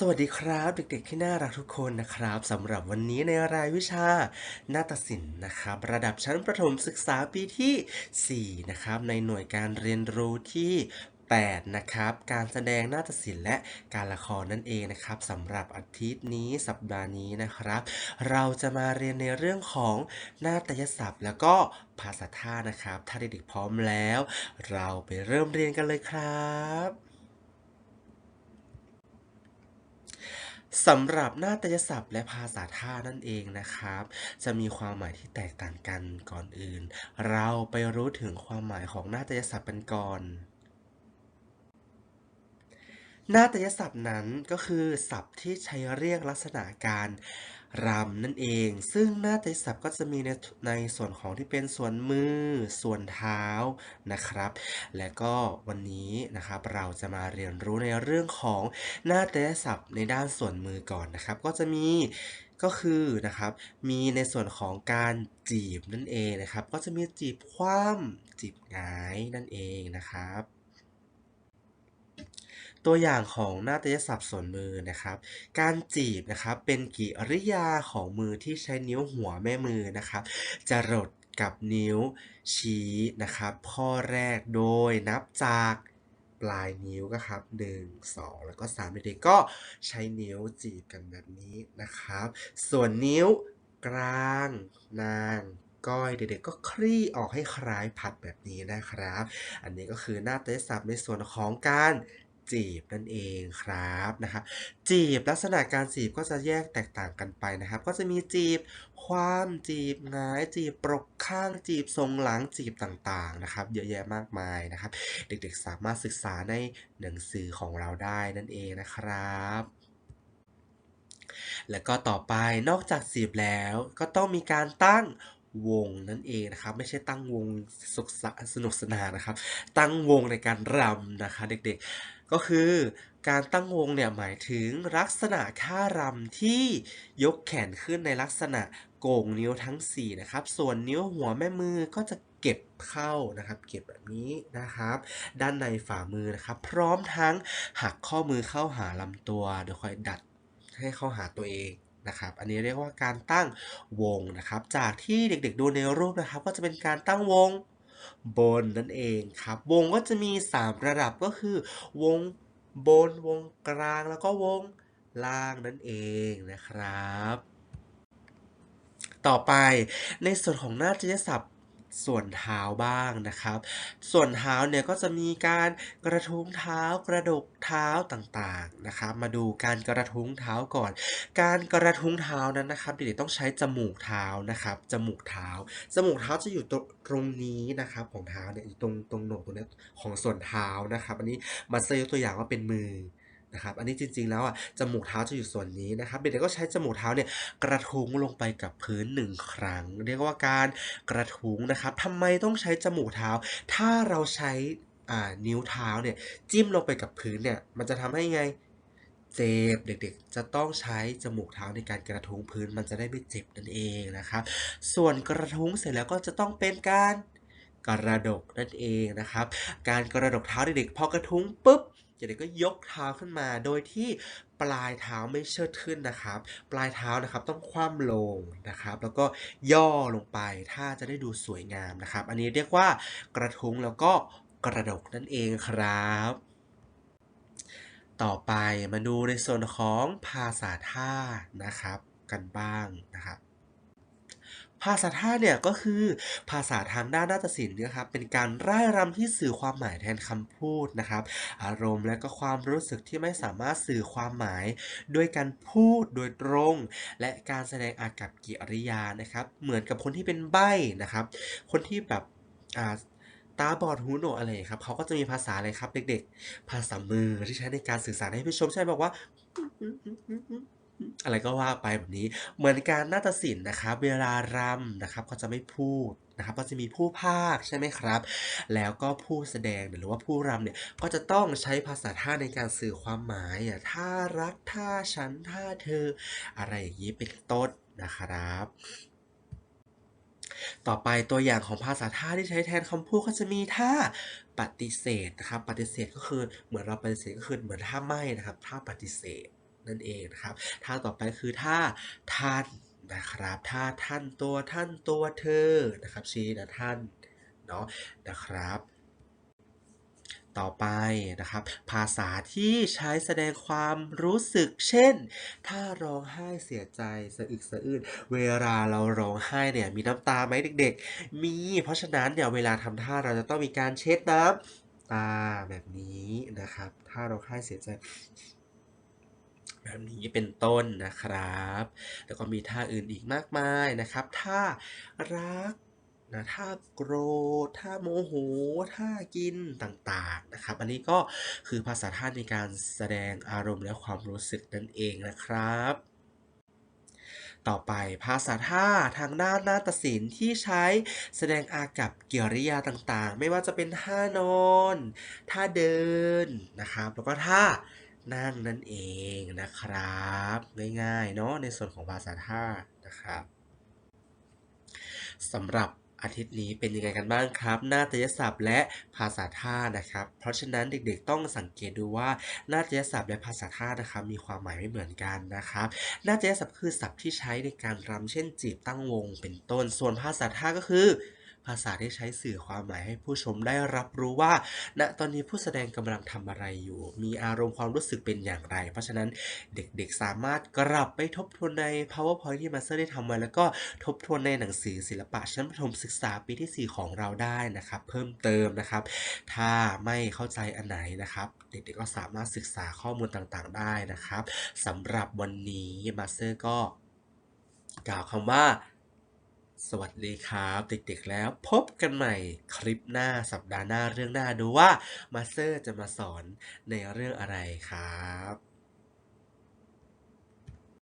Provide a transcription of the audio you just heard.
สวัสดีครับเด็กๆที่น่ารักทุกคนนะครับสำหรับวันนี้ในรายวิชานาฏศิลป์นะครับ ระดับชั้นประถมศึกษาปีที่ 4 นะครับ ในหน่วยการเรียนรู้ที่ 8 นะครับ การแสดงนาฏศิลป์และการละครนั่นเองนะครับสำหรับอาทิตย์นี้สัปดาห์นี้นะครับ เราจะมาเรียนในเรื่องของนาฏยศัพท์ แล้วก็ภาษาท่านะครับ ถ้าเด็กๆพร้อมแล้ว เราไปเริ่มเรียนกันเลยครับ สำหรับหน้าตยศัพท์และภาษาท่านั่นเองนะครับ จะมีความหมายที่แตกต่างกันก่อนอื่น เราไปรู้ถึงความหมายของหน้าตยศัพท์กันก่อน หน้าตยศัพท์นั้นก็คือศัพท์ที่ใช้เรียกลักษณะการ รำนั่นเอง ซึ่งหน้าฏยศัพท์ก็จะมีในในส่วนของที่เป็นส่วนมือ ส่วนเท้านะครับ และก็วันนี้นะครับเราจะมาเรียนรู้ในเรื่องของหน้าฏยศัพท์ในด้านส่วนมือก่อนนะครับ ก็จะมีก็คือนะครับมีในส่วนของการจีบนั่นเองนะครับ ก็จะมีจีบคว่ำจีบหงายนั่นเองนะครับ ตัวอย่างของนาฏยศัพท์ส่วนมือนะครับ การจีบนะครับเป็นกิริยาของมือที่ใช้นิ้วหัวแม่มือนะครับ จะรดกับนิ้วชี้นะครับ ข้อแรกโดยนับจากปลายนิ้วก็ครับ 1 2 แล้วก็ 3 เด็กๆก็ใช้นิ้วจีบกันแบบนี้นะครับ ส่วนนิ้วกลาง นางก้อยเด็กๆก็คลี่ออกให้คล้ายพัดแบบนี้นะครับ อันนี้ก็คือหน้าฏยศัพท์ในส่วนของการ จีบนั่นเองครับนะครับจีบลักษณะการจีบก็จะแยกแตกต่างกันไปนะครับ ก็จะมีจีบความจีบงายจีบปรกข้างจีบทรงหลังจีบต่างๆนะครับ เยอะแยะมากมายนะครับ เด็กๆสามารถศึกษาในหนังสือของเราได้นั่นเองนะครับแล้วก็ต่อไปนอกจากจีบแล้วก็ต้องมีการตั้ง วงนั่นเองนะครับ ไม่ใช่ตั้งวงสุขสนุกสนานนะครับ ตั้งวงในการรำนะคะ เด็กๆ ก็คือการตั้งวงเนี่ยหมายถึงลักษณะท่ารำที่ยกแขนขึ้นในลักษณะโก่งนิ้วทั้ง 4 นะครับ ส่วนนิ้วหัวแม่มือก็จะเก็บเข้านะครับ เก็บแบบนี้นะครับ ด้านในฝ่ามือนะครับ พร้อมทั้งหักข้อมือเข้าหาลำตัวโดยคอยดัดให้เข้าหาตัวเอง นะครับ อันนี้เรียกว่าการตั้งวงนะครับ จากที่เด็กๆดูในรูปนะครับ ก็จะเป็นการตั้งวงบนนั่นเองครับ วงก็จะมี 3 ระดับก็คือ วงบนวงกลางแล้วก็วงล่างนั่นเองนะครับ ต่อไปในส่วนของหน้าจิตศัพท์ ส่วนเท้าบ้างนะครับ ส่วนเท้าเนี่ยก็จะมีการกระทุ้งเท้ากระดกเท้าต่างๆนะครับ มาดูการกระทุ้งเท้าก่อน การกระทุ้งเท้านั้นนะครับเด็กๆต้องใช้จมูกเท้านะครับจมูกเท้า จมูกเท้าจะอยู่ตรงตรงนี้นะครับของเท้าเนี่ยอยู่ตรงตรงโหนกตรงนี้ของส่วนเท้านะครับ อันนี้มาเซยกตัวอย่างว่าเป็นมือ นะครับอันนี้จริงๆแล้วอะจมูกเท้าจะอยู่ส่วนนี้นะครับเด็กๆก็ใช้จมูกเท้าเนี่ยกระทุ้งลงไปกับพื้นหนึ่งครั้ง เรียกว่าการกระทุ้งนะครับทำไมต้องใช้จมูกเท้า ถ้าเราใช้นิ้วเท้าเนี่ยจิ้มลงไปกับพื้นเนี่ยมันจะทำให้ไงเจ็บเด็กๆ จะต้องใช้จมูกเท้าในการกระทุ้งพื้นมันจะได้ไม่เจ็บนั่นเองนะครับ ส่วนกระทุ้งเสร็จแล้วก็จะต้องเป็นการ กระดกนั่นเองนะครับ การกระดกเท้าเด็กๆพอกระทุ้งปุ๊บเด็กๆก็ยกเท้าขึ้นมา โดยที่ปลายเท้าไม่เชิดขึ้นนะครับ ปลายเท้านะครับต้องคว่ำลงนะครับ แล้วก็ย่อลงไปถ้าจะได้ดูสวยงามนะครับ อันนี้เรียกว่ากระทุ้งแล้วก็กระดกนั่นเองครับ ต่อไปมาดูในส่วนของภาษาท่านะครับกันบ้างนะครับ ภาษาท่าเนี่ยก็คือภาษาทางด้านนาฏศิลป์นะครับเป็นการร่ายรำที่สื่อความหมายแทนคำพูดนะครับ อารมณ์และก็ความรู้สึกที่ไม่สามารถสื่อความหมาย ด้วยการพูดโดยตรง และการแสดงอากับกิริยานะครับ เหมือนกับคนที่เป็นใบ้นะครับ คนที่แบบอ่าตาบอดหูหนวกอะไรครับเขาก็จะมีภาษาอะไรครับ เด็กๆ ภาษามือที่ใช้ในการสื่อสารให้ผู้ชมใช่บอกว่า อะไรก็ว่าไปแบบนี้ เหมือนการนาฏศิลป์นะครับ เวลารำนะครับก็จะไม่พูดนะครับก็จะมีผู้พากย์ใช่ไหมครับ แล้วก็ผู้แสดงหรือว่าผู้รำเนี่ยก็จะต้องใช้ภาษาท่าในการสื่อความหมายอะท่ารักท่าฉันท่าเธอ อะไรอย่างนี้เป็นต้นนะครับต่อไปตัวอย่างของภาษาท่าที่ใช้แทนคำพูดก็จะมีท่าปฏิเสธนะครับ ปฏิเสธก็คือเหมือนเราปฏิเสธก็คือเหมือนท่าไม่นะครับท่าปฏิเสธ นั่นเองนะครับท่าต่อไปคือท่าท่านนะครับท่าท่านตัวท่านตัวเธอนะครับชี้นะท่านเนาะนะครับ ต่อไปนะครับ ภาษาที่ใช้แสดงความรู้สึก เช่น ถ้าร้องไห้เสียใจสะอึกสะอื้นเวลาเราร้องไห้เนี่ยมีน้ำตาไหมเด็ก ๆ มี เพราะฉะนั้นเนี่ยเวลาทำท่าเราจะต้องมีการเช็ดน้ำตาแบบนี้นะครับ ถ้าร้องไห้เสียใจ แบบนี้เป็นต้นนะครับ แล้วก็มีท่าอื่นอีกมากมายนะครับ ท่ารักนะท่าโกรธท่าโมโหท่ากินต่างๆนะครับ อันนี้ก็คือภาษาท่าในการแสดงอารมณ์และความรู้สึกนั่นเองนะครับ ต่อไปภาษาท่าทางด้านนาฏศิลป์ที่ใช้แสดงอากับกิริยาต่างๆ ไม่ว่าจะเป็นท่านอน ท่าเดินนะครับ แล้วก็ท่า นั่งนั่นเองนะครับ ง่ายๆเนาะในส่วนของภาษาท่านะครับสำหรับอาทิตย์นี้เป็นยังไงกันบ้างครับนาฏยศัพท์และภาษาท่านะครับ เพราะฉะนั้นเด็กๆต้องสังเกตดูว่านาฏยศัพท์และภาษาท่านะครับมีความหมายไม่เหมือนกันนะครับนาฏยศัพท์คือศัพท์ที่ใช้ในการรำเช่นจีบตั้งวงเป็นต้น ส่วนภาษาท่าก็คือ ภาษาที่ใช้สื่อความหมายให้ผู้ชมได้รับรู้ว่า ณตอนนี้ผู้แสดงกำลังทำอะไรอยู่ มีอารมณ์ความรู้สึกเป็นอย่างไร เพราะฉะนั้นเด็กๆสามารถกลับไปทบทวนใน PowerPoint ที่มาสเตอร์ได้ทำไว้แล้วก็ทบทวนในหนังสือศิลปะชั้นประถมศึกษาปีที่ 4 ของเราได้นะครับ เพิ่มเติมนะครับ ถ้าไม่เข้าใจอันไหนนะครับ เด็กๆก็สามารถศึกษาข้อมูลต่างๆ ได้นะครับสำหรับวันนี้มาสเตอร์ก็กล่าวคำว่า สวัสดีครับเด็กๆแล้วพบกันใหม่คลิปหน้าสัปดาห์หน้าเรื่องหน้าดูว่ามาสเตอร์จะมาสอนในเรื่องอะไรครับ